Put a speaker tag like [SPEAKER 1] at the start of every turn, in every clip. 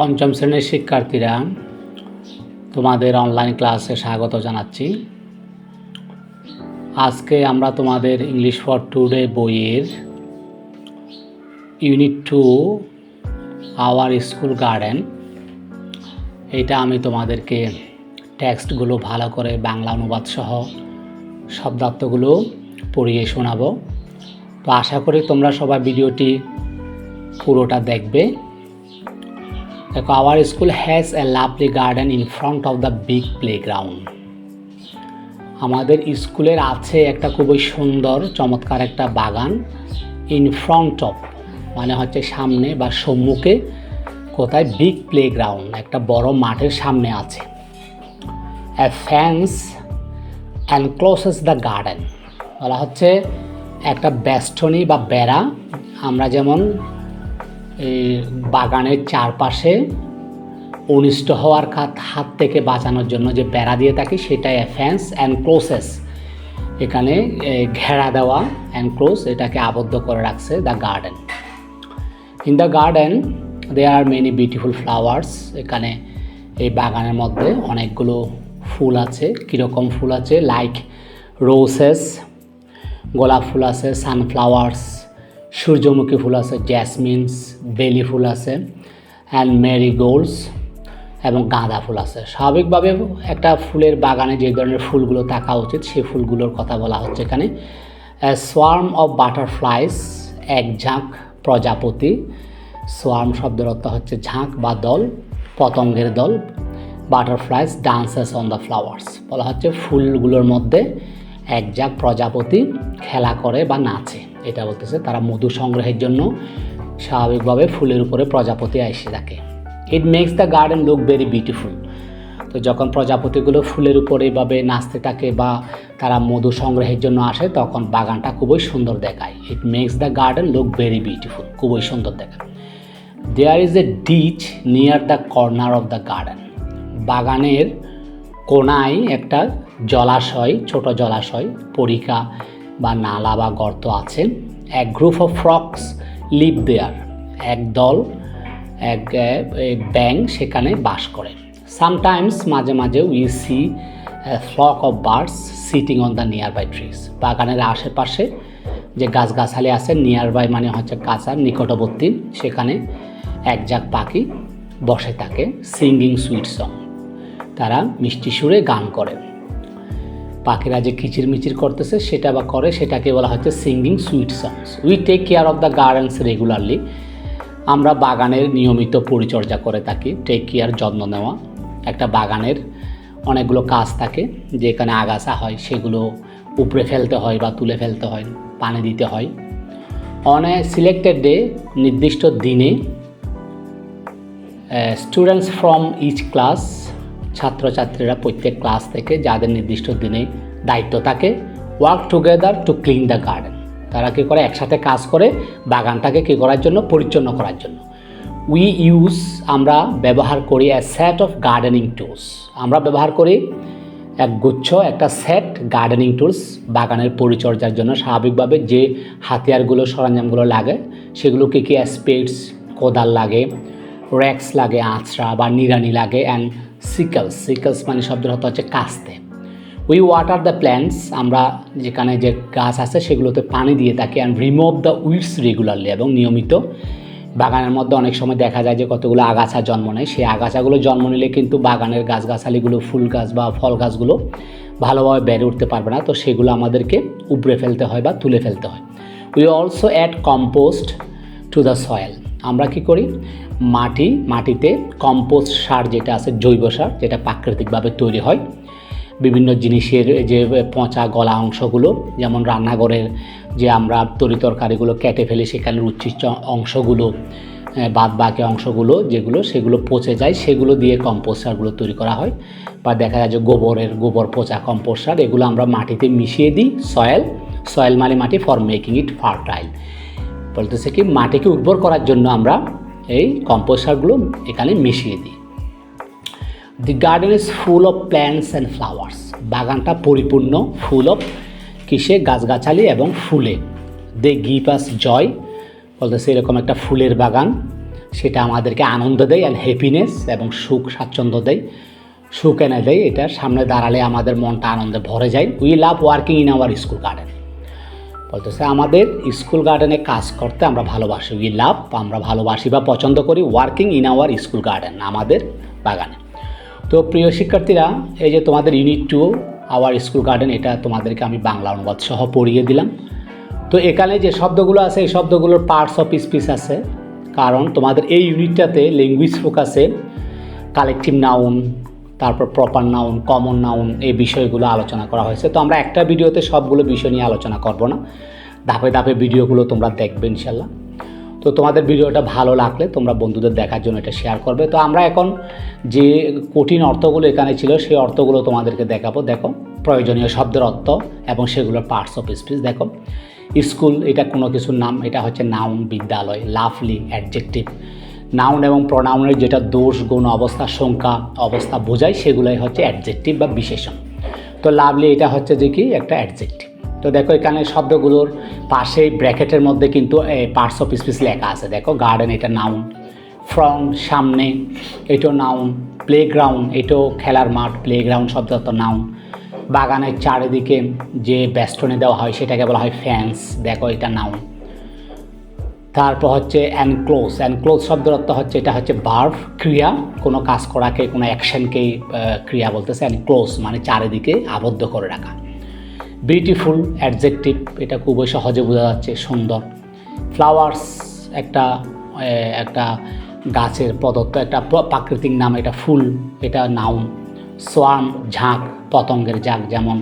[SPEAKER 1] পঞ্চম শ্রেণির শিক্ষার্থীরা, তোমাদের অনলাইন ক্লাসে স্বাগত জানাচ্ছি। আজকে আমরা তোমাদের ইংলিশ ফর টুডে বইয়ের unit two our school garden এটা আমি তোমাদেরকে টেক্সটগুলো ভালো করে বাংলা অনুবাদ সহ শব্দার্থগুলো পড়িয়ে শোনাবো। তো আশা করি তোমরা সবাই ভিডিওটি পুরোটা দেখবে। দেখো our school has a lovely garden in front of the big playground আমাদের স্কুলের আছে একটা খুবই সুন্দর, চমৎকার একটা বাগান ইন ফ্রন্ট অফ মানে হচ্ছে সামনে বা সম্মুখে কোথায়? বিগ প্লেগ্রাউন্ড একটা বড় মাঠের সামনে আছে। A fence encloses the garden বলা হচ্ছে একটা বেষ্টনী বা বেড়া, আমরা যেমন বাগানের চারপাশে অনিষ্ট হওয়ার হাত থেকে বাঁচানোর জন্য যে বেড়া দিয়ে থাকি সেটা ফ্যান্স অ্যান্ড ক্লোসেস এখানে ঘেরা দেওয়া অ্যান্ড ক্লোজ এটাকে আবদ্ধ করে রাখছে the garden in the garden they are many beautiful flowers এখানে, এই বাগানের মধ্যে অনেকগুলো ফুল আছে। কীরকম ফুল আছে? লাইক রোসেস গোলাপ ফুল আছে সানফ্লাওয়ার্স সূর্যমুখী ফুল আছে জ্যাসমিনস বেলি ফুল আছে অ্যান্ড মেরিগোল্ডস এবং গাঁদা ফুল আছে। স্বাভাবিকভাবে একটা ফুলের বাগানে যে ধরনের ফুলগুলো থাকা উচিত, সেই ফুলগুলোর কথা বলা হচ্ছে এখানে। সোয়ার্ম অফ বাটারফ্লাইস এক ঝাঁক প্রজাপতি। সোয়ার্ম শব্দের অর্থ হচ্ছে ঝাঁক বা দল, পতঙ্গের দল। Butterflies dances on the flowers বলা হচ্ছে ফুলগুলোর মধ্যে এক ঝাঁক প্রজাপতি খেলা করে বা নাচে। এটা বলতেছে, তারা মধু সংগ্রহের জন্য স্বাভাবিকভাবে ফুলের উপরে প্রজাপতি এসে থাকে। It makes the garden look very beautiful তো যখন প্রজাপতিগুলো ফুলের উপরে এভাবে নাচতে থাকে বা তারা মধু সংগ্রহের জন্য আসে, তখন বাগানটা খুবই সুন্দর দেখায়। It makes the garden look very beautiful খুবই সুন্দর দেখায়। There is a ditch near the corner of the garden বাগানের কোনায় একটা জলাশয়, ছোট জলাশয় পরিকা বা নালা বা গর্ত আছে, এক group of frogs live there এক দল, এক ব্যাং সেখানে বাস করে। সামটাইমস মাঝে মাঝে we see flock of birds sitting on the nearby trees বাগানের আশেপাশে যে গাছগাছালি আছে নিয়ার বাই মানে হচ্ছে কাছার নিকটবর্তী, সেখানে এক ঝাঁক পাখি বসে থাকে সিঙ্গিং সুইট সং তারা মিষ্টি সুরে গান করে। পাখিরা যে কিচিরমিচির করতেছে, সেটা বা করে, সেটাকে বলা হচ্ছে singing sweet songs we take care of the gardens regularly আমরা বাগানের নিয়মিত পরিচর্যা করে থাকি টেক কেয়ার যত্ন নেওয়া। একটা বাগানের অনেকগুলো কাজ থাকে, যেখানে আগাছা হয়, সেগুলো উপড়ে ফেলতে হয় বা তুলে ফেলতে হয়, পানি দিতে হয়। অন সিলেক্টেড ডে নির্দিষ্ট দিনে স্টুডেন্টস ফ্রম ইচ ক্লাস ছাত্রছাত্রীরা প্রত্যেক ক্লাস থেকে যাদের নির্দিষ্ট দিনে দায়িত্ব থাকে work together to clean the garden তারা কী করে? একসাথে কাজ করে বাগানটাকে কী করার জন্য? পরিচ্ছন্ন করার জন্য। উই ইউজ আমরা ব্যবহার করি a set of gardening tools আমরা ব্যবহার করি এক গুচ্ছ, একটা সেট গার্ডেনিং টুলস বাগানের পরিচর্যার জন্য। স্বাভাবিকভাবে যে হাতিয়ারগুলো, সরঞ্জামগুলো লাগে সেগুলো কী কী স্পেডস কোদাল লাগে র্যাক্স লাগে, আঁচড়া বা নিরানি লাগে অ্যান্ড সিকলস সিকলস মানে শব্দের অর্থ হচ্ছে কাস্তে উই ওয়াটার দ্য প্ল্যান্টস আমরা যেখানে যে গাছ আছে সেগুলোতে পানি দিয়ে থাকি and remove the weeds regularly এবং নিয়মিত। বাগানের মধ্যে অনেক সময় দেখা যায় যে কতগুলো আগাছা জন্ম নেয়। সেই আগাছাগুলো জন্ম নিলে কিন্তু বাগানের গাছগাছালিগুলো, ফুল গাছ বা ফল গাছগুলো ভালোভাবে বেড়ে উঠতে পারবে না। তো সেগুলো আমাদেরকে উপড়ে ফেলতে হয় বা তুলে ফেলতে হয়। We also add compost to the soil আমরা কি করি? মাটি, মাটিতে কম্পোস্ট সার যেটা আছে, জৈব সার, যেটা প্রাকৃতিকভাবে তৈরি হয়। বিভিন্ন জিনিসের যে পচা গলা অংশগুলো, যেমন রান্নাঘরের যে আমরা তরি তরকারিগুলো কেটে ফেলি, সেখানে উচ্ছিষ্ট অংশগুলো বাদ বাকি অংশগুলো যেগুলো, সেগুলো পচে যায়, সেগুলো দিয়ে কম্পোস্ট সারগুলো তৈরি করা হয়। বা দেখা যায় যে গোবরের, গোবর পচা কম্পোস্ট সার, এগুলো আমরা মাটিতে মিশিয়ে দিই সয়েল সয়েল মানে মাটি ফর মেকিং ইট ফার্টাইল বলতেছে কি, মাটিকে উর্বর করার জন্য আমরা এই কম্পোস্ট সারগুলো এখানে মিশিয়ে দিই। The garden is full of plants and flowers বাগানটা পরিপূর্ণ ফুল অফ কিসে? গাছগাছালি এবং ফুলে। দে গিভ আস জয় বলতেছে এরকম একটা ফুলের বাগান। সেটা আমাদেরকে আনন্দ দেয় অ্যান্ড হ্যাপিনেস এবং সুখ, স্বাচ্ছন্দ্য দেয়। সুখ এনে দেয়, এটা সামনে দাঁড়ালে আমাদের মনটা আনন্দে ভরে যায়। We love working in our school garden বলতেছে, আমাদের স্কুল গার্ডেনে কাজ করতে আমরা ভালোবাসি উই লাভ আমরা ভালোবাসি বা পছন্দ করি working in our school garden আমাদের বাগানে। তো প্রিয় শিক্ষার্থীরা, এই যে তোমাদের unit two our school garden এটা তোমাদেরকে আমি বাংলা অনুবাদ সহ পড়িয়ে দিলাম। তো এখানে যে শব্দগুলো আছে, এই শব্দগুলোর পার্টস অফ স্পিচ আছে। কারণ তোমাদের এই ইউনিটটাতে ল্যাঙ্গুয়েজ ফোকাসে কালেকটিভ নাউন তারপর প্রপার নাউন কমন নাউন এই বিষয়গুলো আলোচনা করা হয়েছে। তো আমরা একটা ভিডিওতে সবগুলো বিষয় নিয়ে আলোচনা করব না। ধাপে ধাপে ভিডিওগুলো তোমরা দেখবে ইনশাল্লাহ। তো তোমাদের ভিডিওটা ভালো লাগলে তোমরা বন্ধুদের দেখার জন্য এটা শেয়ার করবে। তো আমরা এখন যে কঠিন অর্থগুলো এখানে ছিল, সেই অর্থগুলো তোমাদেরকে দেখাবো। দেখো, প্রয়োজনীয় শব্দের অর্থ এবং সেগুলোর পার্টস অফ স্পিচ দেখো স্কুল এটা কোনো কিছুর নাম, এটা হচ্ছে নাউন বিদ্যালয় লাভলি অ্যাডজেক্টিভ নাউন এবং প্রনাউনের যেটা দোষ, গুণ, অবস্থা, সংখ্যা, অবস্থা বোঝায়, সেগুলোই হচ্ছে অ্যাডজেক্টিভ বা বিশেষণ। তো লাভলি এটা হচ্ছে যে কি? একটা অ্যাডজেক্টিভ তো দেখো এখানে শব্দগুলোর পাশে ব্র্যাকেটের মধ্যে কিন্তু পার্টস অফ স্পিচ লেখা আছে। দেখো গার্ডেন এটা নাউন ফ্রন্ট সামনে, এটাও নাউন প্লেগ্রাউন্ড এটাও খেলার মাঠ প্লেগ্রাউন্ড শব্দ তো নাউন বাগানের চারিদিকে যে বেষ্টনী দেওয়া হয়, সেটাকে বলা হয় ফ্যান্স দেখো এটা নাউন তারপর হচ্ছে অ্যানক্লোজ অ্যানক্লোজ শব্দের অর্থ হচ্ছে এটা হচ্ছে বার্ভ ক্রিয়া। কোনো কাজ করাকে, কোনো অ্যাকশনকেই ক্রিয়া বলতেছে অ্যানক্লোজ মানে চারিদিকে আবদ্ধ করে রাখা। বিউটিফুল অ্যাডজেক্টিভ এটা খুবই সহজে বোঝা যাচ্ছে, সুন্দর। ফ্লাওয়ার্স একটা একটা গাছের প্রদত্ত, একটা প্রাকৃতিক নাম, এটা ফুল, এটা নাউন সোয়ার্ম ঝাঁক, পতঙ্গের ঝাঁক, যেমন,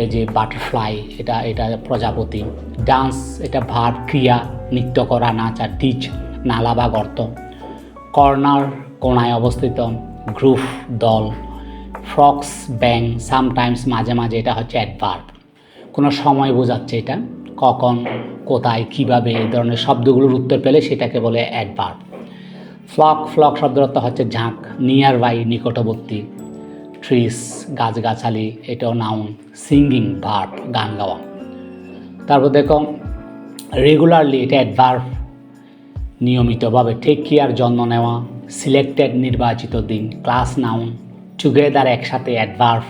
[SPEAKER 1] এই যে বাটারফ্লাই এটা এটা প্রজাপতি। ডান্স এটা ভার ক্রিয়া। নৃত্য করা, নাচ আর ডিচ নালা বা গর্ত। কর্নার কোণায় অবস্থিত গ্রুপ দল, ফ্রক্স, ব্যাং, সামটাইমস মাঝে মাঝে এটা হচ্ছে অ্যাডভার্ব। কোনো সময় বোঝাচ্ছে এটা, কখন, কোথায়, কীভাবে এই ধরনের শব্দগুলোর উত্তর পেলে সেটাকে বলে অ্যাডভার্ব। ফ্লক ফ্লক শব্দের অর্থ হচ্ছে ঝাঁক, নিয়ার বাই নিকটবর্তী, ট্রিস, গাছগাছালি, এটাও নাউন, সিঙ্গিং, ভার্ব, গান গাওয়া। তারপর দেখো রেগুলারলি এটা অ্যাডভার্ভ নিয়মিতভাবে টেক কেয়ার যত্ন নেওয়া সিলেক্টেড নির্বাচিত দিন ক্লাস নাউন টুগেদার একসাথে অ্যাডভার্ভ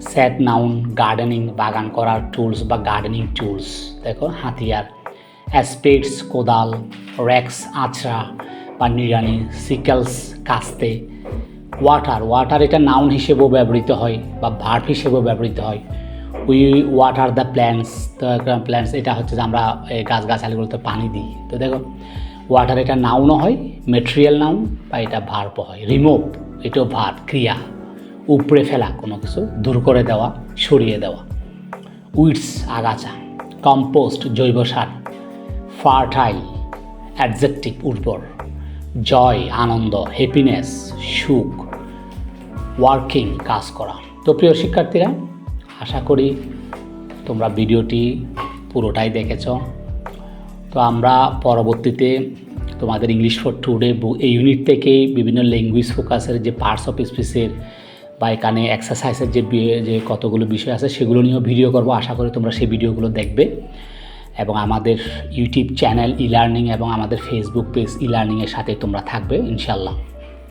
[SPEAKER 1] স্যাট নাউন গার্ডেনিং বাগান করার টুলস বা গার্ডেনিং টুলস দেখো, হাতিয়ার অ্যাসপেডস কোদাল র্যাক্স আছড়া বা নিড়ানি সিকেলস কাস্তে ওয়াটার ওয়াটার এটা নাউন হিসেবেও ব্যবহৃত হয় বা ভার্ভ হিসেবেও ব্যবহৃত হয়। উই ওয়াটার দ্য প্ল্যান্টস তো প্ল্যান্টস এটা হচ্ছে যে আমরা এই গাছগাছালিগুলোতে পানি দিই। তো দেখো ওয়াটার এটা নাউনও হয় মেটেরিয়াল নাউন বা এটা ভার্বও হয়। রিমুভ এটাও ভার্ব ক্রিয়া। উপড়ে ফেলা, কোনো কিছু দূর করে দেওয়া, সরিয়ে দেওয়া। উইডস আগাছা। কম্পোস্ট জৈব সার। ফার্টাইল অ্যাডজেক্টিভ উর্বর। জয় আনন্দ হ্যাপিনেস সুখ। ওয়ার্কিং কাজ করা। তো প্রিয় শিক্ষার্থীরা আশা করি তোমরা ভিডিওটি পুরোটাই দেখেছ। তো আমরা পরবর্তীতে তোমাদের ইংলিশ ফর টুডে এই ইউনিট থেকেই বিভিন্ন ল্যাঙ্গুয়েজ ফোকাসের যে পার্টস অফ স্পিচের বা এখানে এক্সারসাইজের যে যে কতগুলো বিষয় আছে সেগুলো নিয়েও ভিডিও করব। আশা করি তোমরা সেই ভিডিওগুলো দেখবে। এবং আমাদের ইউটিউব চ্যানেল ই লার্নিং এবং আমাদের ফেসবুক পেজ ই লার্নিংয়ের সাথে তোমরা থাকবে ইনশাল্লাহ